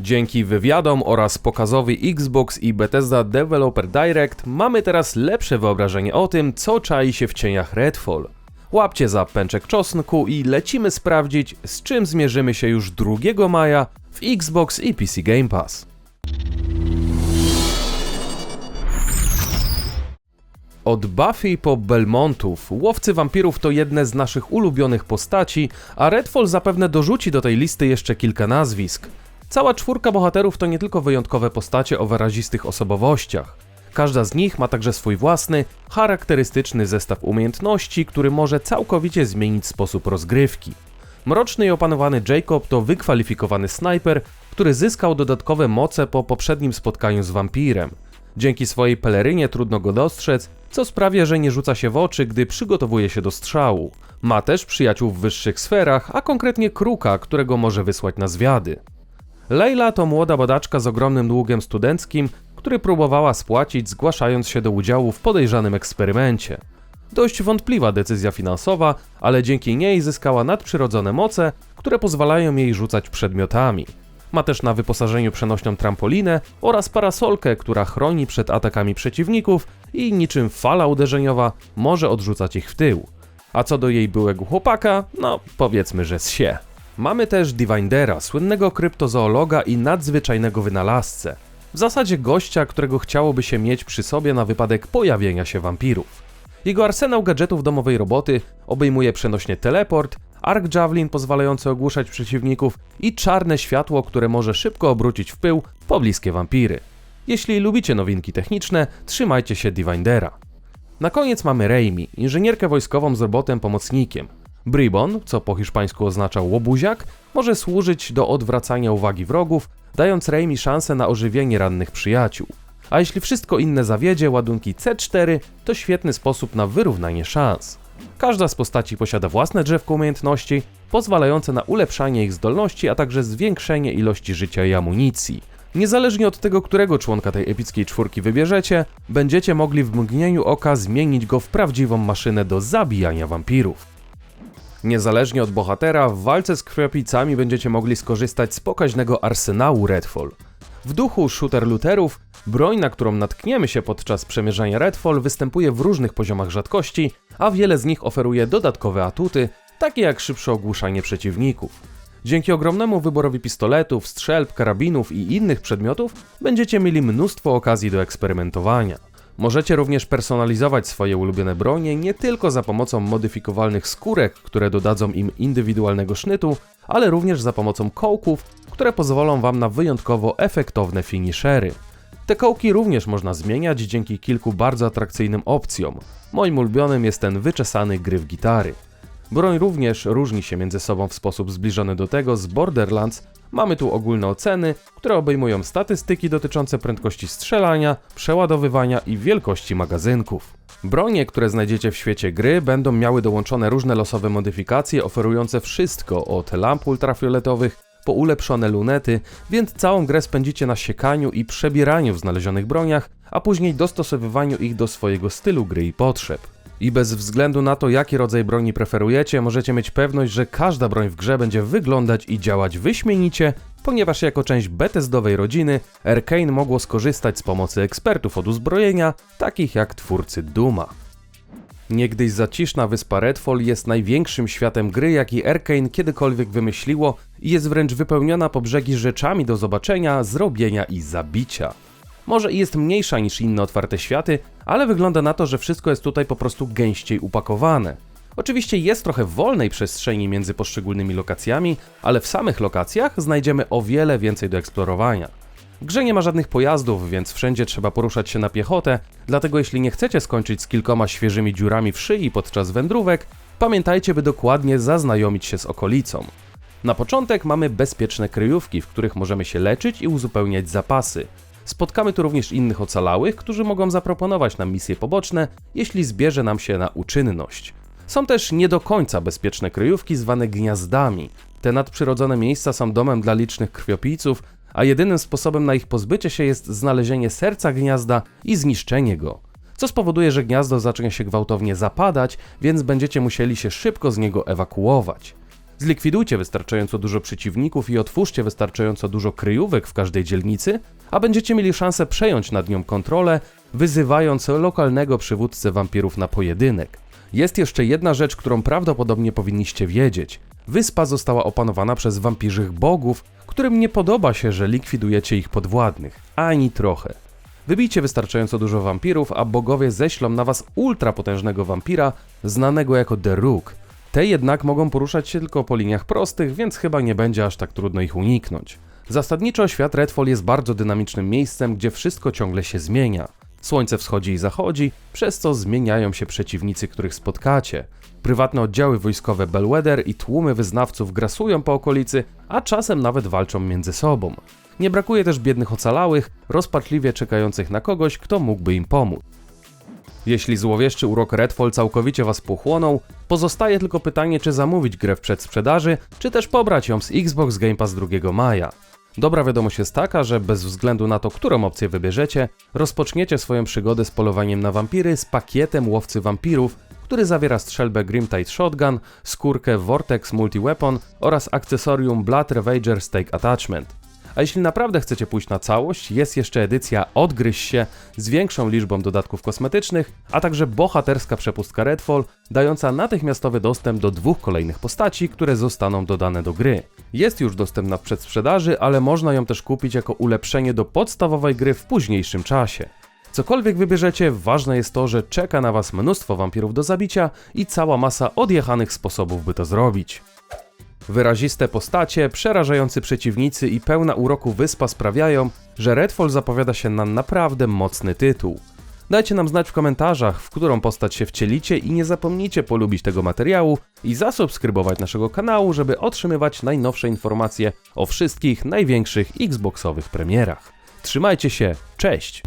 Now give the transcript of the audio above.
Dzięki wywiadom oraz pokazowi Xbox i Bethesda Developer Direct mamy teraz lepsze wyobrażenie o tym, co czai się w cieniach Redfall. Łapcie za pęczek czosnku i lecimy sprawdzić, z czym zmierzymy się już 2 maja w Xbox i PC Game Pass. Od Buffy po Belmontów, łowcy wampirów to jedne z naszych ulubionych postaci, a Redfall zapewne dorzuci do tej listy jeszcze kilka nazwisk. Cała czwórka bohaterów to nie tylko wyjątkowe postacie o wyrazistych osobowościach. Każda z nich ma także swój własny, charakterystyczny zestaw umiejętności, który może całkowicie zmienić sposób rozgrywki. Mroczny i opanowany Jacob to wykwalifikowany snajper, który zyskał dodatkowe moce po poprzednim spotkaniu z wampirem. Dzięki swojej pelerynie trudno go dostrzec, co sprawia, że nie rzuca się w oczy, gdy przygotowuje się do strzału. Ma też przyjaciół w wyższych sferach, a konkretnie kruka, którego może wysłać na zwiady. Leila to młoda badaczka z ogromnym długiem studenckim, który próbowała spłacić, zgłaszając się do udziału w podejrzanym eksperymencie. Dość wątpliwa decyzja finansowa, ale dzięki niej zyskała nadprzyrodzone moce, które pozwalają jej rzucać przedmiotami. Ma też na wyposażeniu przenośną trampolinę oraz parasolkę, która chroni przed atakami przeciwników i niczym fala uderzeniowa może odrzucać ich w tył. A co do jej byłego chłopaka, no powiedzmy, że z się. Mamy też Divindera, słynnego kryptozoologa i nadzwyczajnego wynalazcę. W zasadzie gościa, którego chciałoby się mieć przy sobie na wypadek pojawienia się wampirów. Jego arsenał gadżetów domowej roboty obejmuje przenośnie teleport, arc javelin pozwalający ogłuszać przeciwników i czarne światło, które może szybko obrócić w pył pobliskie wampiry. Jeśli lubicie nowinki techniczne, trzymajcie się Divindera. Na koniec mamy Raimi, inżynierkę wojskową z robotem pomocnikiem. Bribon, co po hiszpańsku oznacza łobuziak, może służyć do odwracania uwagi wrogów, dając Raimi szansę na ożywienie rannych przyjaciół. A jeśli wszystko inne zawiedzie, ładunki C4 to świetny sposób na wyrównanie szans. Każda z postaci posiada własne drzewko umiejętności, pozwalające na ulepszanie ich zdolności, a także zwiększenie ilości życia i amunicji. Niezależnie od tego, którego członka tej epickiej czwórki wybierzecie, będziecie mogli w mgnieniu oka zmienić go w prawdziwą maszynę do zabijania wampirów. Niezależnie od bohatera, w walce z krwiopijcami będziecie mogli skorzystać z pokaźnego arsenału Redfall. W duchu shooter looterów, broń, na którą natkniemy się podczas przemierzania Redfall, występuje w różnych poziomach rzadkości, a wiele z nich oferuje dodatkowe atuty, takie jak szybsze ogłuszanie przeciwników. Dzięki ogromnemu wyborowi pistoletów, strzelb, karabinów i innych przedmiotów będziecie mieli mnóstwo okazji do eksperymentowania. Możecie również personalizować swoje ulubione bronie nie tylko za pomocą modyfikowalnych skórek, które dodadzą im indywidualnego sznytu, ale również za pomocą kołków, które pozwolą Wam na wyjątkowo efektowne finishery. Te kołki również można zmieniać dzięki kilku bardzo atrakcyjnym opcjom. Moim ulubionym jest ten wyczesany gryf gitary. Broń również różni się między sobą w sposób zbliżony do tego z Borderlands. Mamy tu ogólne oceny, które obejmują statystyki dotyczące prędkości strzelania, przeładowywania i wielkości magazynków. Bronie, które znajdziecie w świecie gry, będą miały dołączone różne losowe modyfikacje oferujące wszystko od lamp ultrafioletowych po ulepszone lunety, więc całą grę spędzicie na siekaniu i przebieraniu w znalezionych broniach, a później dostosowywaniu ich do swojego stylu gry i potrzeb. I bez względu na to, jaki rodzaj broni preferujecie, możecie mieć pewność, że każda broń w grze będzie wyglądać i działać wyśmienicie, ponieważ jako część Bethesdowej rodziny Arkane mogło skorzystać z pomocy ekspertów od uzbrojenia, takich jak twórcy Duma. Niegdyś zaciszna wyspa Redfall jest największym światem gry, jaki Arkane kiedykolwiek wymyśliło i jest wręcz wypełniona po brzegi rzeczami do zobaczenia, zrobienia i zabicia. Może jest mniejsza niż inne otwarte światy, ale wygląda na to, że wszystko jest tutaj po prostu gęściej upakowane. Oczywiście jest trochę wolnej przestrzeni między poszczególnymi lokacjami, ale w samych lokacjach znajdziemy o wiele więcej do eksplorowania. W grze nie ma żadnych pojazdów, więc wszędzie trzeba poruszać się na piechotę, dlatego jeśli nie chcecie skończyć z kilkoma świeżymi dziurami w szyi podczas wędrówek, pamiętajcie, by dokładnie zaznajomić się z okolicą. Na początek mamy bezpieczne kryjówki, w których możemy się leczyć i uzupełniać zapasy. Spotkamy tu również innych ocalałych, którzy mogą zaproponować nam misje poboczne, jeśli zbierze nam się na uczynność. Są też nie do końca bezpieczne kryjówki zwane gniazdami. Te nadprzyrodzone miejsca są domem dla licznych krwiopijców, a jedynym sposobem na ich pozbycie się jest znalezienie serca gniazda i zniszczenie go. Co spowoduje, że gniazdo zacznie się gwałtownie zapadać, więc będziecie musieli się szybko z niego ewakuować. Zlikwidujcie wystarczająco dużo przeciwników i otwórzcie wystarczająco dużo kryjówek w każdej dzielnicy, a będziecie mieli szansę przejąć nad nią kontrolę, wyzywając lokalnego przywódcę wampirów na pojedynek. Jest jeszcze jedna rzecz, którą prawdopodobnie powinniście wiedzieć. Wyspa została opanowana przez wampirzych bogów, którym nie podoba się, że likwidujecie ich podwładnych. Ani trochę. Wybijcie wystarczająco dużo wampirów, a bogowie ześlą na was ultrapotężnego wampira, znanego jako The Rook. Te jednak mogą poruszać się tylko po liniach prostych, więc chyba nie będzie aż tak trudno ich uniknąć. Zasadniczo świat Redfall jest bardzo dynamicznym miejscem, gdzie wszystko ciągle się zmienia. Słońce wschodzi i zachodzi, przez co zmieniają się przeciwnicy, których spotkacie. Prywatne oddziały wojskowe Belweder i tłumy wyznawców grasują po okolicy, a czasem nawet walczą między sobą. Nie brakuje też biednych ocalałych, rozpaczliwie czekających na kogoś, kto mógłby im pomóc. Jeśli złowieszczy urok Redfall całkowicie was pochłonął, pozostaje tylko pytanie, czy zamówić grę w przedsprzedaży, czy też pobrać ją z Xbox Game Pass 2 maja. Dobra wiadomość jest taka, że bez względu na to, którą opcję wybierzecie, rozpoczniecie swoją przygodę z polowaniem na wampiry z pakietem łowcy wampirów, który zawiera strzelbę Grimtide Shotgun, skórkę Vortex Multi-Weapon oraz akcesorium Blood Ravager Stake Attachment. A jeśli naprawdę chcecie pójść na całość, jest jeszcze edycja Odgryź się z większą liczbą dodatków kosmetycznych, a także bohaterska przepustka Redfall, dająca natychmiastowy dostęp do dwóch kolejnych postaci, które zostaną dodane do gry. Jest już dostępna w przedsprzedaży, ale można ją też kupić jako ulepszenie do podstawowej gry w późniejszym czasie. Cokolwiek wybierzecie, ważne jest to, że czeka na Was mnóstwo wampirów do zabicia i cała masa odjechanych sposobów, by to zrobić. Wyraziste postacie, przerażający przeciwnicy i pełna uroku wyspa sprawiają, że Redfall zapowiada się na naprawdę mocny tytuł. Dajcie nam znać w komentarzach, w którą postać się wcielicie i nie zapomnijcie polubić tego materiału i zasubskrybować naszego kanału, żeby otrzymywać najnowsze informacje o wszystkich największych Xboxowych premierach. Trzymajcie się, cześć!